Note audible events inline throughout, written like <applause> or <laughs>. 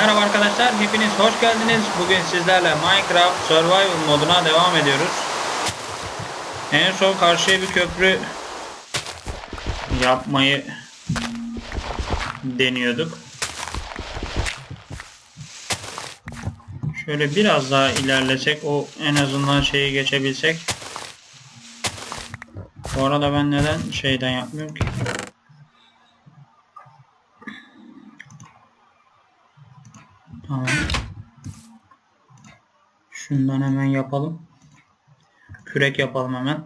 Merhaba arkadaşlar, hepiniz hoş geldiniz. Bugün sizlerle Minecraft Survival moduna devam ediyoruz. En son karşıya bir köprü yapmayı deniyorduk. Şöyle biraz daha ilerlesek, o en azından şeyi geçebilsek. Bu arada ben neden şeyden yapmıyorum ki? Tamam. Şundan hemen yapalım. Kürek yapalım hemen.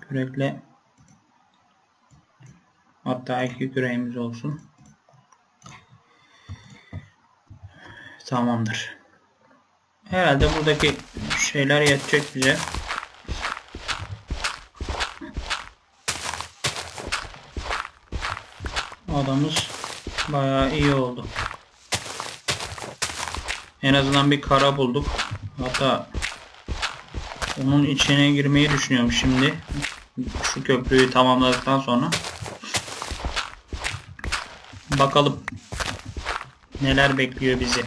Kürekle hatta iki küreğimiz olsun. Tamamdır. Herhalde buradaki şeyler yetecek bize. Adamız bayağı iyi oldu. En azından bir kara bulduk. Hatta onun içine girmeyi düşünüyorum şimdi. Şu köprüyü tamamladıktan sonra. Bakalım neler bekliyor bizi.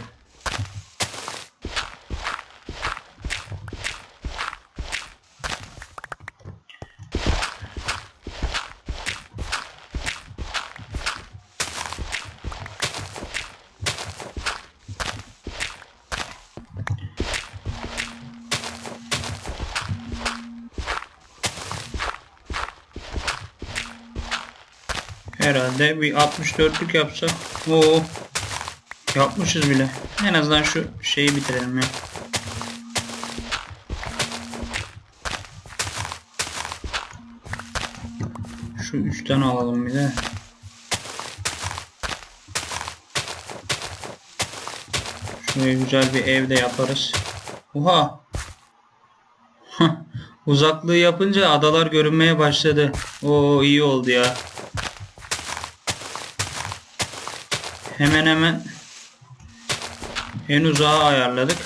Herhalde bir 64'lük yapsak. Oo. Yapmışız bile. En azından şu şeyi bitirelim ya. Şu üçten alalım bir de. Şuraya güzel bir ev de yaparız. Oha. Uzaklığı yapınca adalar görünmeye başladı. Oo iyi oldu ya. Hemen hemen en uzağa ayarladık.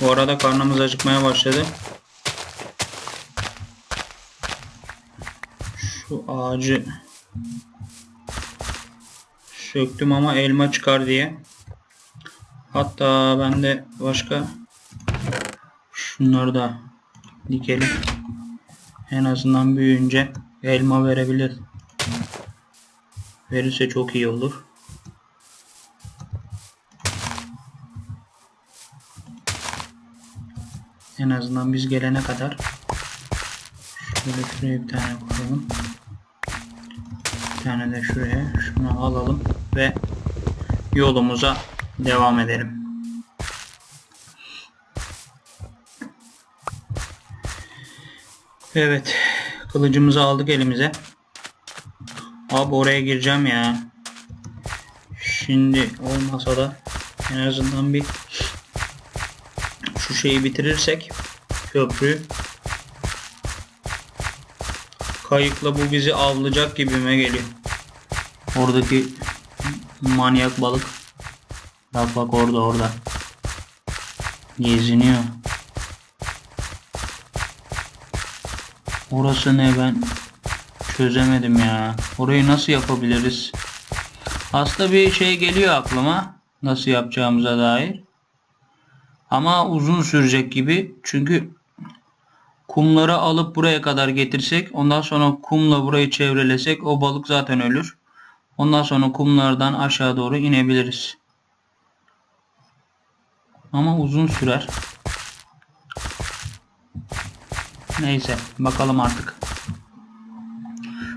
Bu arada karnımız acıkmaya başladı. Şu ağacı söktüm ama elma çıkar diye. Hatta ben de başka şunları da dikelim. En azından büyüyünce elma verebilir. Verirse çok iyi olur. En azından biz gelene kadar şöyle şuraya bir tane koyalım. Bir tane de şuraya şunu alalım ve yolumuza devam edelim. Evet. Kılıcımızı aldık elimize. Abi oraya gireceğim ya. Şimdi olmasa da en azından bir şu şeyi bitirirsek köprüyü kayıkla bu bizi avlayacak gibime geliyor. Oradaki manyak balık. Bak bak orada orada. Geziniyor. Orası ne ben çözemedim ya. Orayı nasıl yapabiliriz? Aslında bir şey geliyor aklıma. Nasıl yapacağımıza dair. Ama uzun sürecek gibi. Çünkü kumları alıp buraya kadar getirsek ondan sonra kumla burayı çevrelesek o balık zaten ölür. Ondan sonra kumlardan aşağı doğru inebiliriz. Ama uzun sürer. Neyse bakalım artık.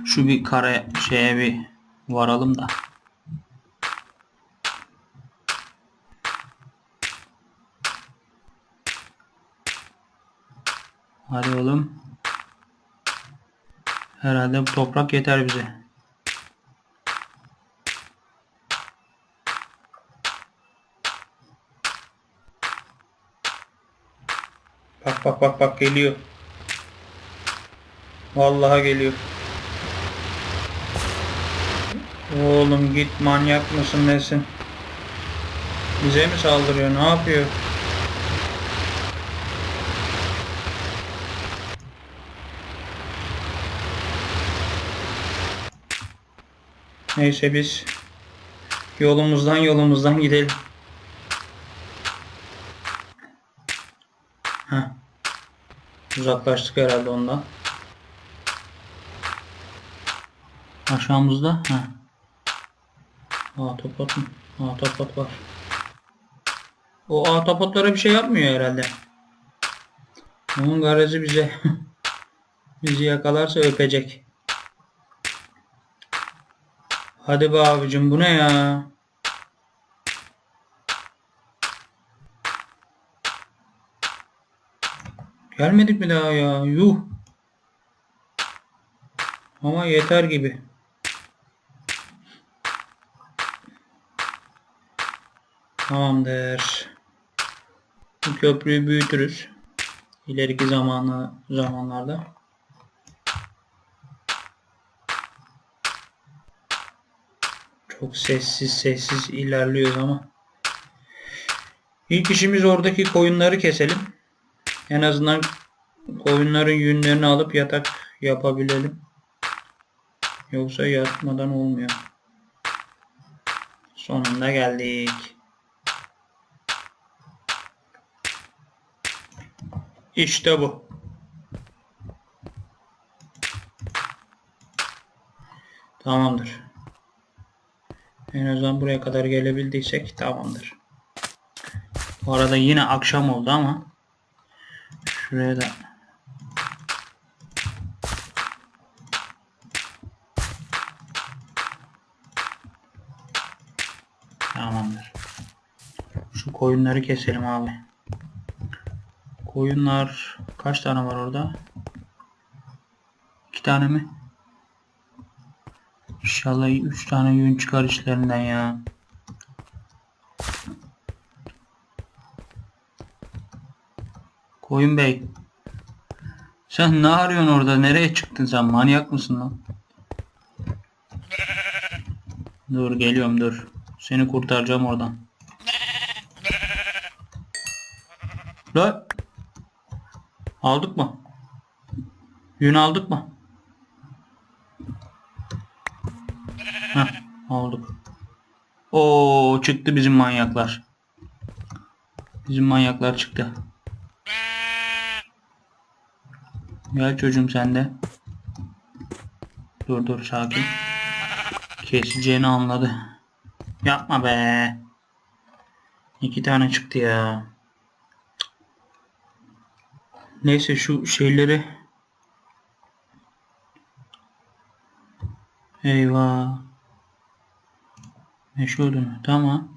Şu bir kare şeye bir varalım da. Hadi oğlum. Herhalde bu toprak yeter bize. Bak bak bak bak geliyor. Vallahi geliyor. Oğlum git manyak mısın nesin? Bize mi saldırıyor? Ne yapıyor? Neyse biz yolumuzdan yolumuzdan gidelim. Heh. Uzaklaştık herhalde ondan. Aşağımızda. Heh. Ahtapot mu? Ahtapot var. O ahtapotlara bir şey yapmıyor herhalde. Onun garezi bize <laughs> bizi yakalarsa öpecek. Hadi be abicim bu ne ya? Gelmedik mi daha ya? Yuh. Ama yeter gibi. Tamamdır. Bu köprüyü büyütürüz. İleriki zamanı zamanlarda. Çok sessiz sessiz ilerliyoruz ama. İlk işimiz oradaki koyunları keselim. En azından koyunların yünlerini alıp yatak yapabilelim. Yoksa yatmadan olmuyor. Sonunda geldik. İşte bu. Tamamdır. En azından buraya kadar gelebildiysek tamamdır. Bu arada yine akşam oldu ama şuraya da Tamamdır. Şu koyunları keselim abi. Koyunlar kaç tane var orada? İki tane mi? İnşallah üç tane yün çıkar içlerinden ya. Koyun bey. Sen ne arıyorsun orada? Nereye çıktın sen? Manyak mısın lan? Dur geliyorum dur. Seni kurtaracağım oradan. Lan. Aldık mı? Yün aldık mı? Heh, aldık. Oo çıktı bizim manyaklar. Bizim manyaklar çıktı. Gel çocuğum sen de. Dur dur sakin. Keseceğini anladı. Yapma be. İki tane çıktı ya. Neyse şu şeyleri Eyvah. Meşhur ürünü. Tamam.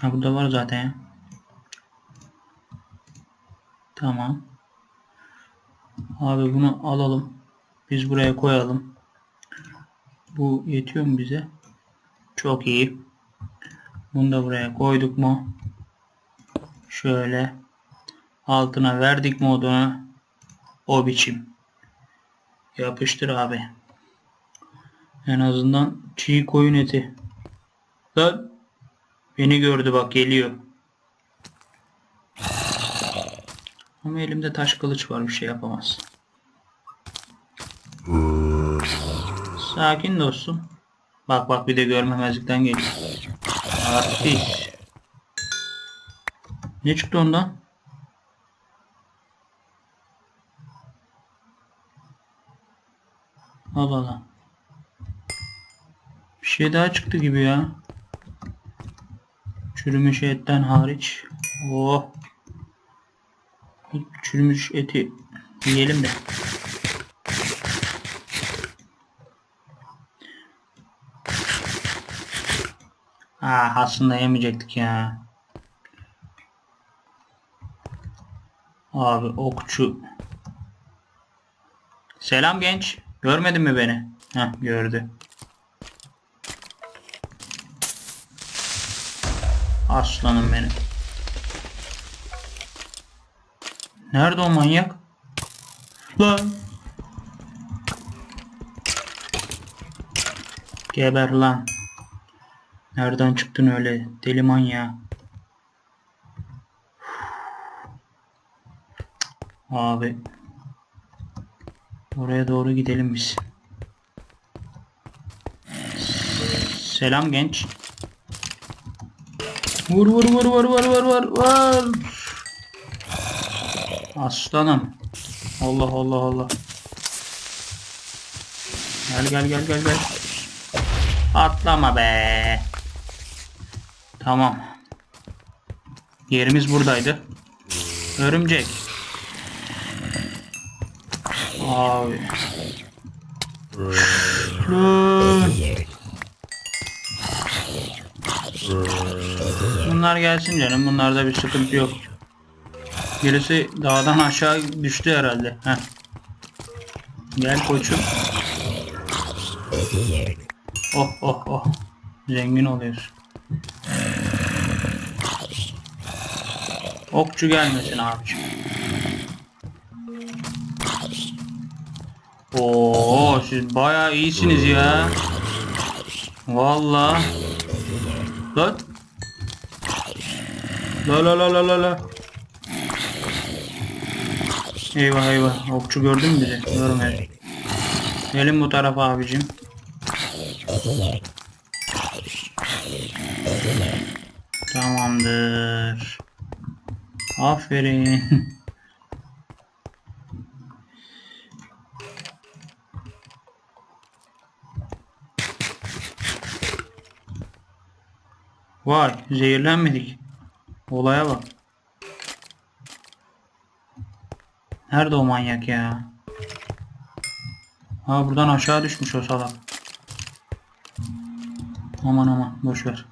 Ha burada var zaten. Tamam. Abi bunu alalım. Biz buraya koyalım. Bu yetiyor mu bize? Çok iyi. Bunu da buraya koyduk mu? Şöyle altına verdik modunu. O biçim. Yapıştır abi. En azından çiğ koyun eti. Lan beni gördü bak geliyor. Ama elimde taş kılıç var bir şey yapamaz. Sakin dostum. Bak bak bir de görmemezlikten geliyor. Artist. Ne çıktı ondan? Allah Allah. Bir şey daha çıktı gibi ya. Çürümüş etten hariç. Oh. Çürümüş eti yiyelim de. Ah aslında yemeyecektik ya. Abi okçu. Selam genç. Görmedin mi beni? Heh gördü. Aslanım benim. Nerede o manyak? Lan. Geber lan. Nereden çıktın öyle deli manyağı? Abi. Oraya doğru gidelim biz. Selam genç. Vur vur vur vur vur vur vur vur. Aslanım. Allah Allah Allah. Gel gel gel gel gel. Atlama be. Tamam. Yerimiz buradaydı. Örümcek. Bunlar gelsin canım. Bunlarda bir sıkıntı yok. Birisi dağdan aşağı düştü herhalde. Heh. Gel koçum. Oh oh oh. Zengin oluyoruz. Okçu gelmesin abiciğim. Oo siz bayağı iyisiniz ya. Vallahi. Lan. La la la la la la. Eyvah eyvah. Okçu gördün mü bizi? Görmedi. Gelin bu tarafa abicim. Tamamdır. Aferin. <laughs> Vay zehirlenmedik. Olaya bak. Nerede o manyak ya? Ha buradan aşağı düşmüş o salak. Aman aman boş ver.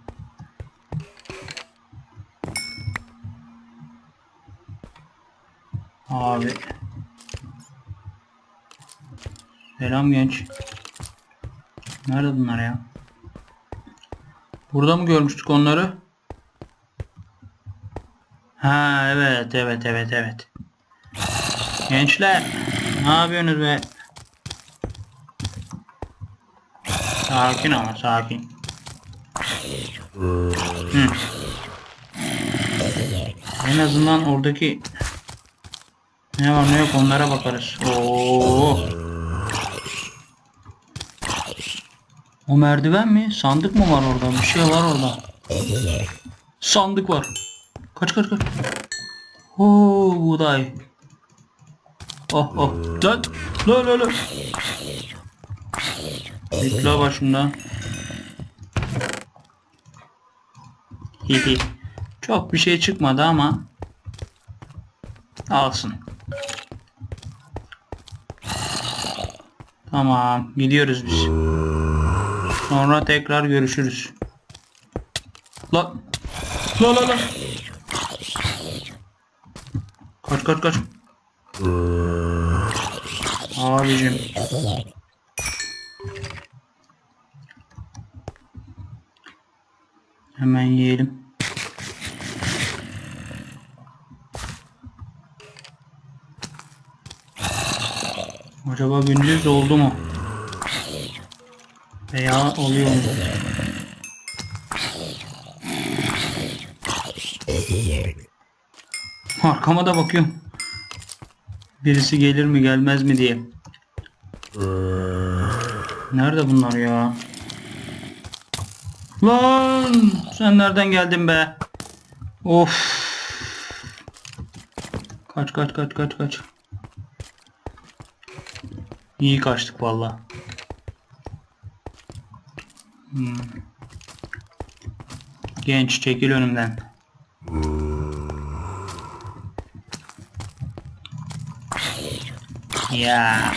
Abi. Selam genç. Nerede bunlar ya? Burada mı görmüştük onları? Ha evet evet evet evet. Gençler ne yapıyorsunuz be? Sakin ama sakin. Hı. En azından oradaki ne var ne yok onlara bakarız. Oo. O merdiven mi? Sandık mı var orada? Bir şey var orada. Sandık var. Kaç kaç kaç. Oo buğday. Oh oh. Lan. La la la. Git la başımdan. Hihi. Çok bir şey çıkmadı ama alsın. Tamam gidiyoruz biz. Sonra tekrar görüşürüz. La la la la. Kaç kaç kaç. Abicim. Hemen yiyelim. Acaba gündüz oldu mu? Veya oluyor mu? Arkama da bakıyorum. Birisi gelir mi gelmez mi diye. Nerede bunlar ya? Lan sen nereden geldin be? Of. Kaç kaç kaç kaç kaç. İyi kaçtık valla. Hmm. Genç çekil önümden. Ya.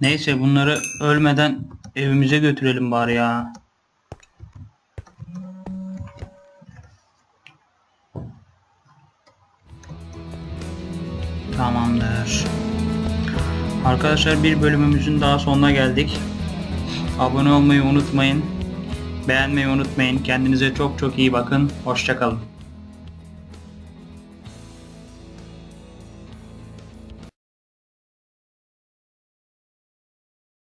Neyse bunları ölmeden evimize götürelim bari ya. Tamamdır. Arkadaşlar bir bölümümüzün daha sonuna geldik. Abone olmayı unutmayın. Beğenmeyi unutmayın. Kendinize çok çok iyi bakın. Hoşçakalın.